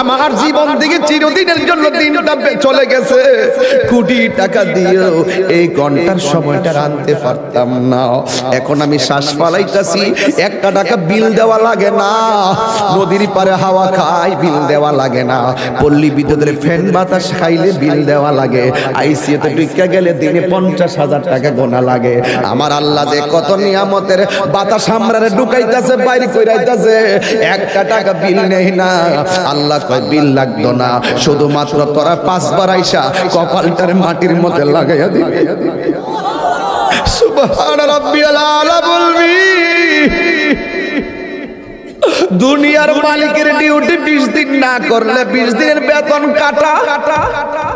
আমার জীবন থেকে চিরদিনের জন্য দিনটা চলে গেছে। কোটি টাকা দিয়েও এই ঘণ্টার সময়টা আনতে পারতাম না। এখন আমি শ্বাস পালাইতাছি একটা টাকা বিল দেওয়া লাগে না। নদীর পারে হাওয়া খাই বিল দেওয়া লাগে না। পল্লী বিদ্যুতের ফ্যান বাতাস খাইলে বিল দেওয়া লাগে। আইসিএতে টিকা গেলে দিনে পঞ্চাশ হাজার টাকা গোনা লাগে। আমার আল্লাহ যে কত নিয়ামতের বাতাস আমরারে ঢুকাইতেছে, বাইরে কইরাইতেছে, একটা টাকা বিল নেই না। আল্লাহ কয়, বিল লাগতো না। শুধুমাত্র তোরা পাঁচবার আইসা কপালটার মাটির মধ্যে লাগাইয়া দিবে। দুনিয়ার মালিকের ডিউটি বিশ দিন না করলে বিশ দিনের বেতন কাটা কাটা।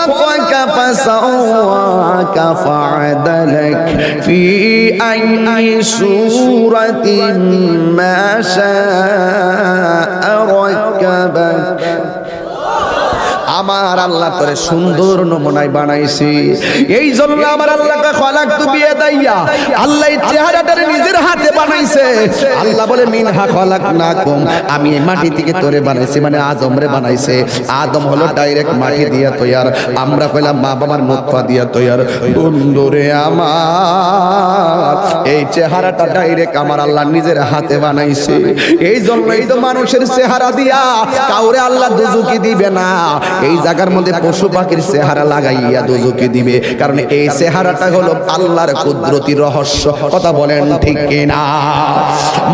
خلقك فسواك فعدلك في أي سورة ما شاء ركبك. আমার আল্লাহ করে সুন্দর নমুনায় বানাইছি। এই জন্য আমার আল্লাহকে খলাক তু বিয়ে দাইয়া। আল্লাহ চেহারাটারে নিজের হাতে বানাইছে। আল্লাহ বলে, মিনহা খলাক না কম আমি এই মাটি থেকে তোরে বানাইছি মানে আদমরে বানাইছে। আদম হলো ডাইরেক্ট মাটি দিয়া তৈয়ার। আমরা কইলাম মা বাবার মুখপা দিয়া তৈয়ার। বন্ধুরে আমার এই চেহারাটা ডাইরেক্ট আমার আল্লাহ নিজের হাতে বানাইছে। এই জন্যই তো মানুষের চেহারা দিয়া কাউরে আল্লাহ দুজুকি দিবে না। এই জায়গার মধ্যে পশু পাখির চেহারা লাগাইয়া দুজুকি দিবে। কারণ এই চেহারাটা হলো আল্লাহর কুদরতি রহস্য। কথা বলেন ঠিক কিনা?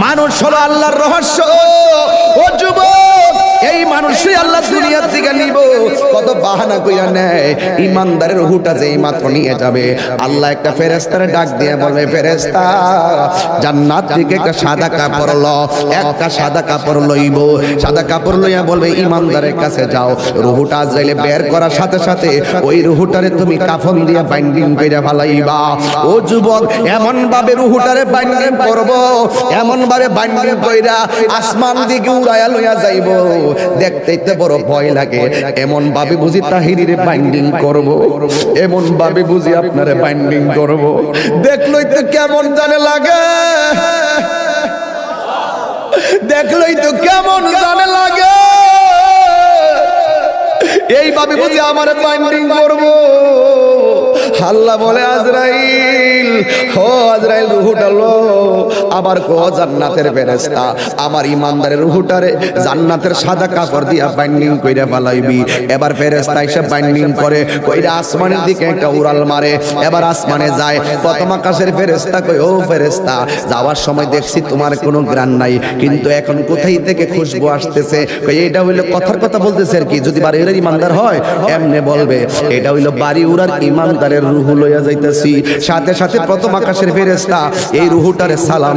মানুষ হলো আল্লাহর রহস্য। এই মানুষই আল্লাহ দুনিয়ার থেকে নিব। কত বাহানা কইরা নেয়। ইমানদারের হুটা যে মাত্র নিয়ে যাবে। আল্লাহ একটা ফেরেস্তারে ডাক দিয়ে বলবে ফেরেস্তা জান্নাত থেকে একটা সাদা কাপড় ল, একটা সাদা কাপড় লইব। সাদা কাপড় লইয়া বলবে, ইমানদারের কাছে যাও। রুহুটা আজরাইলে বের করার সাথে সাথে ওই রুহুটারে তুমি কাফন দিয়া বাইন্ডিং কইরা ফালাইবা। ও যুবক এমন ভাবে রুহুটারে বাইন্ডিং করব এমন ভাবে বাইন্ডিং কইরা আসমান দিকে উড়াইয়া লইয়া যাইব। দেখতেই তো বড় ভয় লাগে। এমন ভাবে বুঝি তাহিরিরে বাইন্ডিং করব। এমন ভাবে বুঝি আপনারে বাইন্ডিং করব। দেখলই তো কেমন জানে লাগে। দেখলই তো কেমন জানে লাগে। এইভাবে বুঝি আমার বাইন্ডিং করব। আল্লাহ বলে, আজরাইল, হো আজরাইল, রুহুটা লো। আবার কো জান্নাতের ফেরেশতা? আমার ইমানদারের রুহুটারে জান্নাতের সাদা কাপড় দিয়া বাইন্ডিং কইরা ফালাইবি। এবার ফেরেশতা এসে বাইন্ডিং করে, কইরা আসমানের দিকে একটা উড়াল মারে। এবার আসমানে যায়, প্রথম আকাশের ফেরেশতা কই ও ফেরেশতা, যাওয়ার সময় দেখছি তোমার কোনো গ্রান নাই, কিন্তু এখন কোথায় থেকে খুশবু আসতেছে? কই এটা হইল কথার কথা বলতেছে আর কি, যদি বাড়ি উড়ার ইমানদার হয়, এমনে বলবে। এটা হইল বাড়ি উড়ার ইমানদারের রুহু লইয়া যাইতাছি। সাথে সাথে প্রথম আকাশের ফেরেশতা এই রুহুটারে সালাম